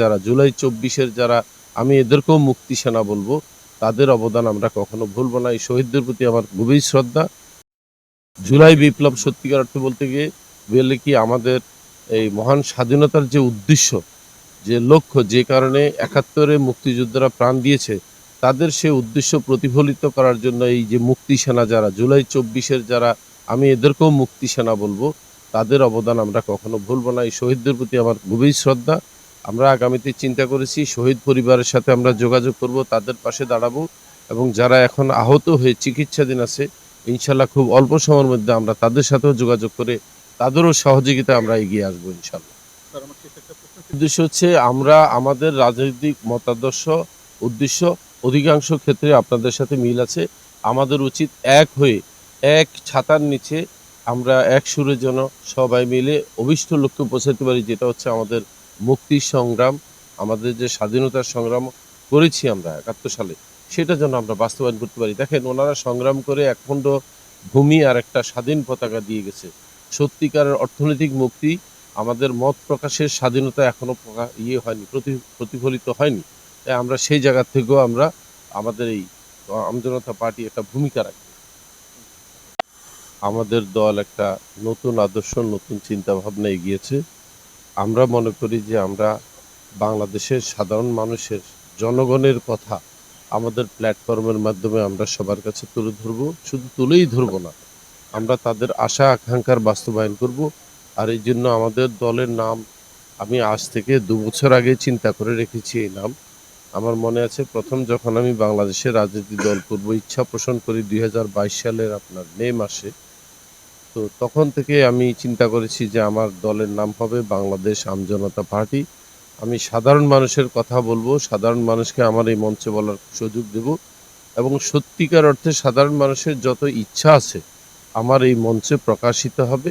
যারা জুলাই চব্বিশের যারা, আমি এদেরকেও মুক্তি সেনা বলব, তাদের অবদান আমরা কখনো ভুলবো না। এই শহীদদের প্রতি আমার গভীর শ্রদ্ধা। জুলাই বিপ্লব সত্যিকার অর্থে বলতে গিয়ে বললে কি আমাদের এই মহান স্বাধীনতার যে উদ্দেশ্য, যে লক্ষ্য, যে কারণে একাত্তরে মুক্তিযোদ্ধারা প্রাণ দিয়েছে, তাদের সে উদ্দেশ্য প্রতিফলিত করার জন্য এই যে মুক্তি সেনা যারা, জুলাই চব্বিশের যারা, আমি এদেরকেও মুক্তি সেনা বলব, তাদের অবদান আমরা কখনো ভুলবো না। এই শহীদদের প্রতি আমার গভীর শ্রদ্ধা। আমরা আগামীতে চিন্তা করেছি শহীদ পরিবারের সাথে আমরা যোগাযোগ করব তাদের পাশে দাঁড়াবো এবং যারা এখন আহত হয়ে চিকিৎসাধীন আছে ইনশাল্লাহ খুব অল্প সময়ের মধ্যে আমরা তাদের সাথেও যোগাযোগ করে তাদেরও সহযোগিতা আমরা এগিয়ে আসব ইনশাল্লাহ। উদ্দেশ্য হচ্ছে আমরা আমাদের রাজনৈতিক মতাদর্শ উদ্দেশ্য অধিকাংশ ক্ষেত্রে আপনাদের সাথে মিল আছে আমাদের উচিত এক হয়ে এক ছাতার নিচে আমরা এক সুরে যেন সবাই মিলে অভিষ্ট লক্ষ্যে পৌঁছাতে পারি যেটা হচ্ছে আমাদের মুক্তির সংগ্রাম, আমাদের যে স্বাধীনতার সংগ্রাম করেছি আমরা একাত্তর সালে, সেটা যেন আমরা বাস্তবায়ন করতে পারি। দেখেন, ওনারা সংগ্রাম করে একখণ্ড ভূমি আর একটা স্বাধীন পতাকা দিয়ে গেছে। সত্যিকারের অর্থনৈতিক মুক্তি আমাদের মত প্রকাশের স্বাধীনতা এখনও প্রকা- ইয়ে হয়নি, প্রতি- প্রতিফলিত হয়নি। তাই আমরা সেই জায়গা থেকেও আমরা আমাদের এই আমজনতা পার্টি একটা ভূমিকা রাখি আমাদের দল একটা নতুন আদর্শ, নতুন চিন্তা ভাবনা এগিয়েছে। আমরা মনে করি যে আমরা বাংলাদেশের সাধারণ মানুষের জনগণের কথা আমাদের প্ল্যাটফর্মের মাধ্যমে আমরা সবার কাছে তুলে ধরবো। শুধু তুলেই ধরবো না, আমরা তাদের আশা, আকাঙ্ক্ষার বাস্তবায়ন করব। আর এই জন্য আমাদের দলের নাম আমি আজ থেকে দু বছর আগে চিন্তা করে রেখেছি এই নাম। আমার মনে আছে, প্রথম যখন আমি বাংলাদেশের রাজনীতি দল করব, ইচ্ছা পোষণ করি দুই হাজার বাইশ সালের আপনার মে মাসে। তো তখন থেকে আমি চিন্তা করেছি যে আমার দলের নাম হবে বাংলাদেশ আমজনতা পার্টি। আমি সাধারণ মানুষের কথা বলব, সাধারণ মানুষকে আমার এই মঞ্চে বলার সুযোগ দেব এবং সত্যিকার অর্থে সাধারণ মানুষের যত ইচ্ছা আছে আমার এই মঞ্চে প্রকাশিত হবে।